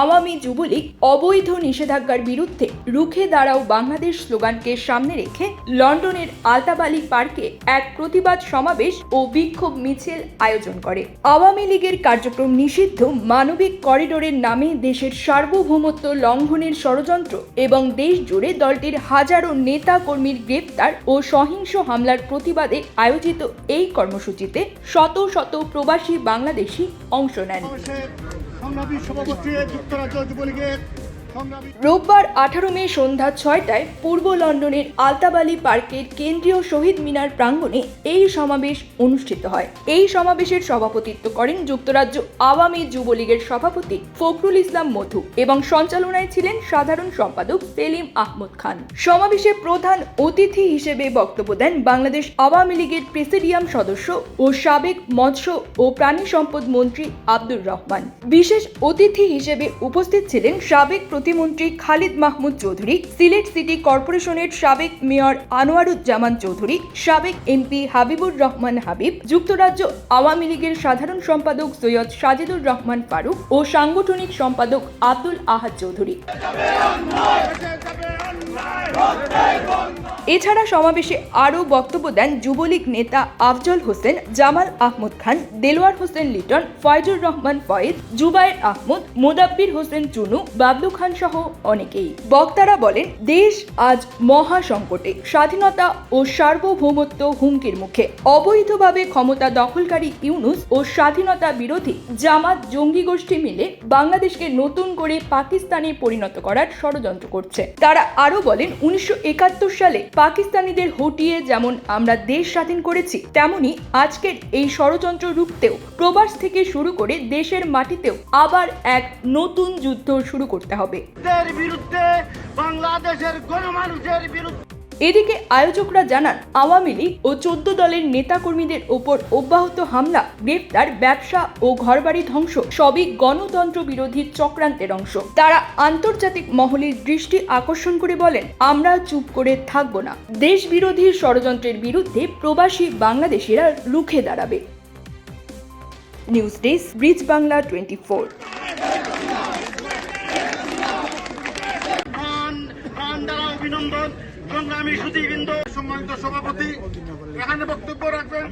আওয়ামী যুবলীগ অবৈধ নিষেধাজ্ঞার বিরুদ্ধে রুখে দাঁড়াও বাংলাদেশ স্লোগানকে সামনে রেখে লন্ডনের আলতাবালি পার্কে এক প্রতিবাদ সমাবেশ ও বিক্ষোভ মিছিল আয়োজন করে। আওয়ামী লীগের কার্যক্রম নিষিদ্ধ মানবিক করিডোরের নামে দেশের সার্বভৌমত্ব লঙ্ঘনের ষড়যন্ত্র এবং দেশ জুড়ে দলটির হাজারো নেতা কর্মীর গ্রেপ্তার ও সহিংস হামলার প্রতিবাদে আয়োজিত এই কর্মসূচিতে শত শত প্রবাসী বাংলাদেশি অংশ নেন। সংগ্রামী সভাপতি যুক্তরাজ্য যুবলীগের রোববার আঠারো মে সন্ধ্যা ছয়টায় পূর্ব লন্ডনের আলতাবালি পার্কের কেন্দ্রীয় শহীদ মিনার প্রাঙ্গণে এই সমাবেশ অনুষ্ঠিত হয়। এই সমাবেশের সভাপতিত্ব করেন যুক্তরাজ্য আওয়ামী যুবলীগের সভাপতি ফখরুল ইসলাম মধু এবং সঞ্চালনায় ছিলেন সাধারণ সম্পাদক সেলিম আহমদ খান। সমাবেশে প্রধান অতিথি হিসেবে বক্তব্য দেন বাংলাদেশ আওয়ামী লীগের প্রেসিডিয়াম সদস্য ও সাবেক মৎস্য ও প্রাণী সম্পদ মন্ত্রী আব্দুর রহমান। বিশেষ অতিথি হিসেবে উপস্থিত ছিলেন সাবেক প্রতিমন্ত্রী খালিদ মাহমুদ চৌধুরী, সিলেট সিটি কর্পোরেশনের সাবেক মেয়র আনোয়ারুজ্জামান চৌধুরী, সাবেক এমপি হাবিবুর রহমান হাবিব, যুক্তরাজ্য আওয়ামী লীগের সাধারণ সম্পাদক সৈয়দ সাজিদুর রহমান ফারুক ও সাংগঠনিক সম্পাদক আব্দুল আহাদ চৌধুরী। এছাড়া সমাবেশে আরও বক্তব্য দেন যুবলীগ নেতা আফজল হোসেন, জামাল আহমদ খান, দেলোয়ার হোসেন লিটন, ফয়জুর রহমান ফয়েজ জুবায়ের আহমদ, মোদাব্বির হোসেন চুনু, বাবলু খান সহ অনেকেই। বক্তারা বলেন, দেশ আজ মহা সংকটে, স্বাধীনতা ও সার্বভৌমত্ব হুমকির মুখে। অবৈধভাবে ক্ষমতা দখলকারী ইউনুস ও স্বাধীনতা বিরোধী জামাত জঙ্গি গোষ্ঠী মিলে বাংলাদেশকে নতুন করে পাকিস্তানে পরিণত করার ষড়যন্ত্র করছে। তারা আরও বলেন, উনিশশো একাত্তর সালে পাকিস্তানিদের হটিয়ে যেমন আমরা দেশ স্বাধীন করেছি, তেমনি আজকের এই ষড়যন্ত্র রুখতেও, প্রবাস থেকে শুরু করে দেশের মাটিতেও আবার এক নতুন যুদ্ধ শুরু করতে হবে। বিরুদ্ধে বাংলাদেশের গণমানুষের বিরুদ্ধে এদিকে আয়োজকরা জানান, আওয়ামী লীগ ও চোদ্দ দলের নেতাকর্মীদের ওপর অব্যাহত হামলা, গ্রেপ্তার, ব্যবসা ও ঘরবাড়ি ধ্বংস, সবই গণতন্ত্র বিরোধী চক্রান্তের অংশ। তারা আন্তর্জাতিক মহলের দৃষ্টি আকর্ষণ করে বলেন, আমরা চুপ করে থাকব না। দেশ বিরোধী ষড়যন্ত্রের বিরুদ্ধে প্রবাসী বাংলাদেশিরা রুখে দাঁড়াবে। News desk, bridge Bangla twenty four. সংগ্রামী সুদীবৃন্দ সম্মানিত সভাপতি। এখানে বক্তব্য রাখবেন।